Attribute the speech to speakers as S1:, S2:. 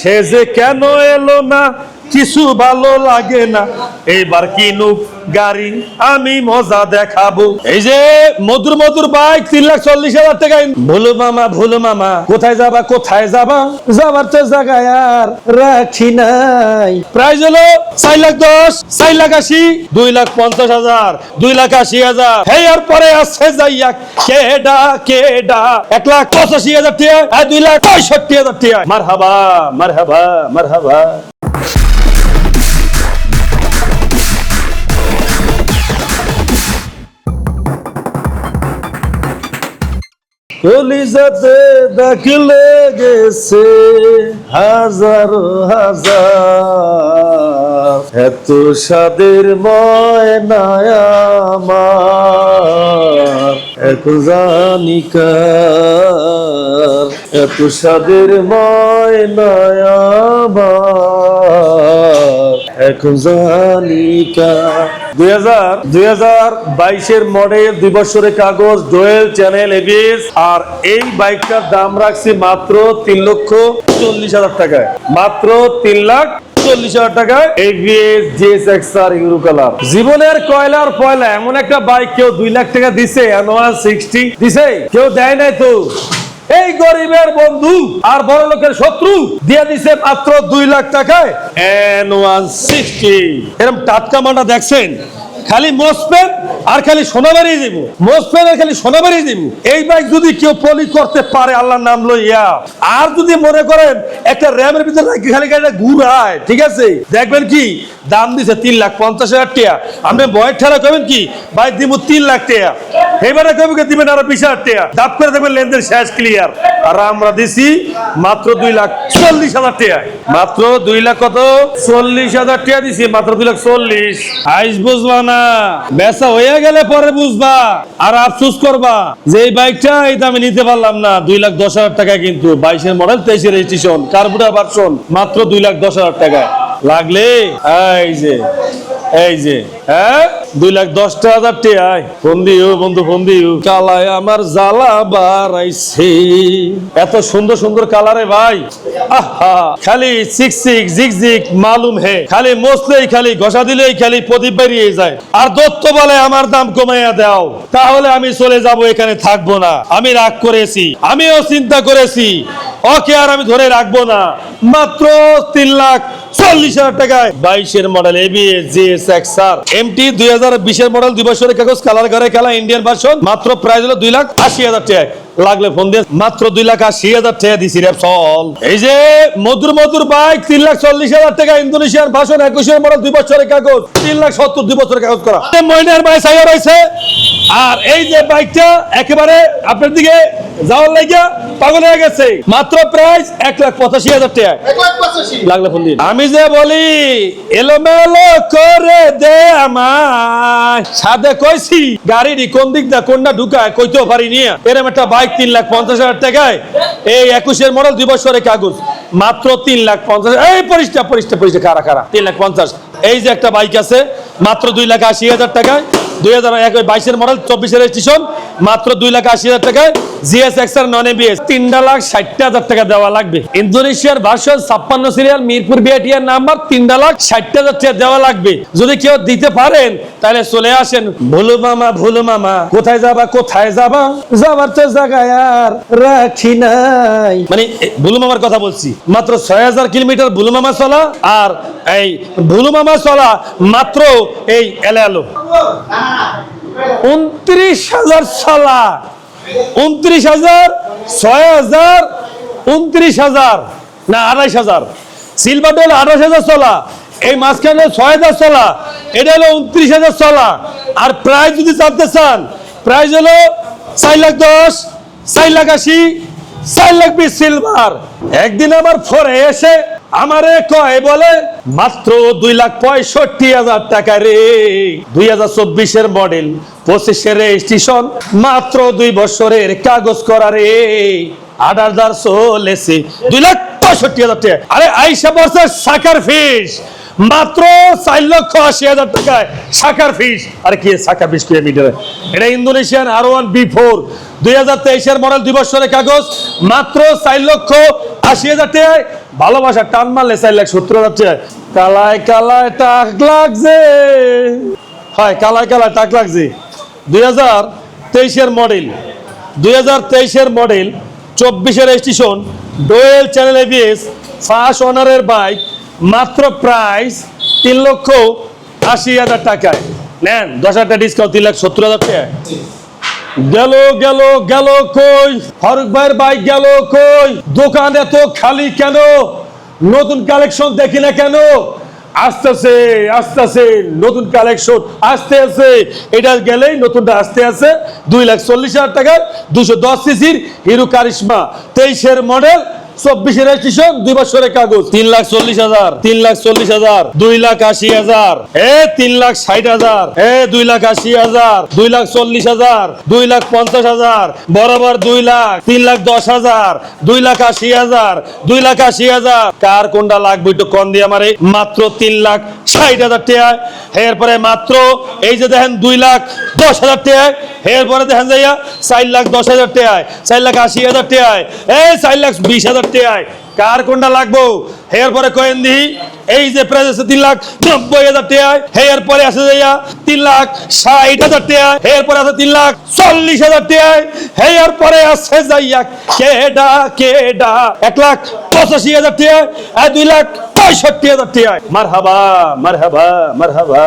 S1: সে যে কেন এলো না? কিছু ভালো লাগে না। এইবার কিনুক গাড়ি, আমি মজা দেখাবো। এই যে মধুর মধুর বাইক তিন লাখ চল্লিশ হাজার টাকায় ভুলু মামা ভুলু মামা, কোথায় যাবা কোথায় যাবা? যাবার তো জায়গায় আর রাখি নাই। প্রাইস হলো চার লাখ দশ, চার লাখ আশি, দুই লাখ পঞ্চাশ হাজার, দুই লাখ আশি হাজার। এই আর পরে আসছে যাইয়া কেডা কেডা? এক লাখ পঁচাশি হাজার টাকা, আর দুই লাখ পঁয়ষট্টি হাজার টাকা। মার হাবা মার হাবা মার হাবা কলিজাতে দাখিলে গেছে হাজারো হাজার। এত স্বাদের ময়নায় আমার। এত জানিকার, এত স্বাদের ময়নায় আমার। তিন লক্ষ চল্লিশ হাজার মাত্র তিন লাখ চল্লিশ হাজার আর জীবনের কয়লার পয়লা, এমন একটা বাইক কেউ দুই লাখ টাকা দিছে সিক্সটি দিছে, কেউ দেয় নাই তো। এই গরিবের বন্ধু আর বড় লোকের শত্রু দিয়ে দিছে মাত্র দুই লাখ টাকায় এন ওয়ান সিক্সটি এরকম টাটকা মানটা দেখছেন? খালি মোসপেন আর খালি সোনাবাড়ি দিব। মোসপেন আর খালি সোনাবাড়ি দিব। এই বাইক যদি কেউ পলি করতে পারে আল্লাহর নাম লইয়া। আর যদি মনে করেন একটা র্যামের ভিতরে রাখি খালি গাড়িটা ঘুরায় ঠিক আছে? দেখবেন কি? দাম দিছে তিন লাখ পঞ্চাশ হাজার টাকা। আপনি বয়ের ঠেলা করবেন কি? বাইক দিব তিন লাখ টাকা। এবারে কবে দিবেন আরও হাজার টাকা। দাপ করে দেখবেন লেনদেন শেষ ক্লিয়ার আর আমরা দিছি মাত্র দুই লাখ চল্লিশ হাজার টাকা। মাত্র দুই লাখ কত? চল্লিশ হাজার টাকা দিছি, মাত্র দুই লাখ চল্লিশ। আইস বুঝবা না। বেচা হয়ে গেলে পরে বুঝবা। আর আফসোস করবা যে এই বাইকটা এই দামে নিতে পারলাম না। দুই লাখ দশ হাজার টাকা কিন্তু বাইশের মডেল তেইশের রেজিস্ট্রেশন কার্বুটার ভার্সন মাত্র দুই লাখ দশ হাজার টাকা লাগলে, এই যে এই যে হ্যাঁ? দুই লাখ দশটা হাজার টিয়ায়। ফোন দিও বন্ধু, ফোন দিও। কালায় আমার জ্বালা বাড়াইছে। এত সুন্দর সুন্দর কালারে ভাই। আহা, খালি সিক সিক জিক জিক মালুম হে। খালি মসলেই খালি, ঘষা দিলেই খালি প্রদীপ বেরিয়ে যায়। আর দত্ত বলে আমার দাম কমাইয়া দাও। তাহলে আমি চলে যাব, এখানে থাকব না। আমি রাগ করেছি, আমিও চিন্তা করেছি। ওকে আর আমি ধরে রাখব না। মাত্র তিন লাখ চল্লিশ হাজার টাকায়। বাইশের model ABS GS XR MT দুই হাজার বিশের মডেল দুই বছরের কাগজ, কালার ঘরে খেলা ইন্ডিয়ান ভার্সন মাত্র প্রাইস হলো দুই লাখ আশি হাজার টাকা লাগলে ফোন দিয়ে, মাত্র দুই লাখ আশি হাজার টাকা দিছি রে এই যে মধুর মধুর বাইক তিন লাখ চল্লিশ হাজার টাকা ইন্দোনেশিয়ান ভাষণ একুশের মডেল দুই বছরের কাগজ, তিন লাখ সত্তর দুই বছরের কাগজ করা। মহিনার বাইক সাইয়া রয়েছে। আর এই যে বাইকটা একেবারে আপনার দিকে যাওয়ার লাগিয়া পাগল হয়ে গেছে। মাত্র প্রাইস এক লাখ পঁচাশি হাজার টাকা লাগলে ফোন দিন। আমি যে বলি এলোমেলো করে দে আমায়। সাদে কইছি গাড়ির কোন দিক দা কোনটা ঢুকায় কইতেও পারি নিয়ে এরম একটা বাইক তিন লাখ পঞ্চাশ হাজার টাকায়। এই একুশের মডেল দুই বছরের কাগজ। মাত্র তিন লাখ পঞ্চাশ এই পরিষ্কার পরিষ্কার পরিষ্কার কারা কারা তিন লাখ পঞ্চাশ। এই যে একটা বাইক আছে মাত্র দুই লাখ আশি হাজার টাকায়। দুই হাজার এক বাইশের মডেল চব্বিশের রেজিস্ট্রেশন মাত্র দুই লাখ আশি হাজার টাকায়। GS X R non ABS তিনটা লাখ ষাটটা হাজার টাকা দেওয়া লাগবে। ইন্দোনেশিয়ার ভার্সন ছাপ্পান্ন সিরিয়াল মিরপুর বিআটিআর নাম্বার তিনটা লাখ ষাটটা হাজার টাকা দেওয়া লাগবে। যদি কেউ দিতে পারেন তাহলে চলে আসেন। ভুলু মামা ভুলু মামা কোথায় যাবা কোথায় যাবা? যাবার তো জায়গায় আর রাখি নাই। মানে ভুলু মামার কথা বলছি। মাত্র ছয় হাজার কিলোমিটার ভুলু মামা চলা আর এই ভুলু মামা চলা মাত্র এই এলে আলো উনত্রিশ হাজার সালা উনত্রিশ হাজার, ছয় হাজার, উনত্রিশ হাজার, না আড়াইশ হাজার। সিলভার হলো আঠাশ হাজার চলা, এই মাঝখানে ছয় হাজার চলা, এটা হলো উনত্রিশ হাজার চলা। আর প্রাইস যদি জানতে চান প্রাইস হলো চার লাখ দশ, চার লাখ আশি, চার লাখ বিশ সিলভার একদিন আমার ফরে এসে আমারে কয় বলে, মাত্র দুই লাখ পঁয়ষট্টি হাজার টাকা রে। দুই হাজার চব্বিশের মডেল পঁচিশের রেজিস্ট্রেশন, মাত্র দুই বছরের কাগজ করা রে। আট হাজার চলেছে, দুই লাখ পঁয়ষট্টি হাজার টাকা। আরে আইসা বছর সাকার ফিস। মাত্র চার লক্ষ আশি হাজার টাকায় শাখার ফিস আর কি শাখা ফিস কি মিটারে এটা? Indonesian R one B four দুই হাজার তেইশের মডেল দুই বছরের কাগজ, মাত্র চার লক্ষ আশি হাজার টাকায়। ভালোবাসা টান মারলে চার লাখ সত্তর হাজার টাকায়। কালায় কালায় টাক লাগছে। হয়, কালায় কালায় টাক লাগছে। দুই হাজার তেইশের মডেল দুই হাজার তেইশের মডেল চব্বিশের station dual channel ABS first অনারের bike মাত্র প্রাইস তিন লক্ষ আশি হাজার টাকায়। নেন, দশ হাজার টাকা ডিসকাউন্ট তিন লাখ সত্তর হাজার টাকায়। গেল গেল গেল কই? ফারুক ভাইয়ের বাইক গেল কই? দোকান এত খালি কেন? নতুন কালেকশন দেখি না কেন? আসতেছে আসতেছে নতুন কালেকশন আসতে আছে। এটা গেলেই নতুনটা আসতে আছে। দুই লাখ চল্লিশ হাজার টাকার দুশো দশ সিসির হিরো কারিশমা। তেইশের মডেল চব্বিশের রেজিস্ট্রেশন দুই বছরের কাগজ। তিন লাখ চল্লিশ হাজার, তিন লাখ চল্লিশ হাজার, দুই লাখ আশি হাজার, এ, তিন লাখ ষাট হাজার, এ, দুই লাখ আশি হাজার, দুই লাখ চল্লিশ হাজার, দুই লাখ পঞ্চাশ হাজার, বরাবর দুই লাখ, তিন লাখ দশ হাজার, দুই লাখ আশি হাজার, দুই লাখ আশি হাজার। কার কোনটা লাগবে একটু কম দিয়ে আমারে? মাত্র তিন লাখ ষাট হাজার টাকা এরপরে মাত্র, এই যে দেখেন দুই লাখ দশ হাজার টাকায়। এরপরে দেখেন যাইয়া চার লাখ দশ হাজার টাকায়, চার লাখ আশি হাজার টাকায় এই চার লাখ বিশ হাজার টাকায় কার কোনটা লাগবো? এরপরে কয়েন দি এই যে প্রাইস আছে তিন লাখ নব্বই হাজার টাকায় এরপরে আছে যাইয়া তিন লাখ ষাট হাজার টাকায় এরপরে আছে তিন লাখ চল্লিশ হাজার টাকায় এরপরে আছে যাইয়া কেডা কেডা? এক লাখ পঁচাশি হাজার টাকায় আর দুই লাখ পঁয়ষট্টি হাজার টাকায় মার হাবা মার হাবা মার হাবা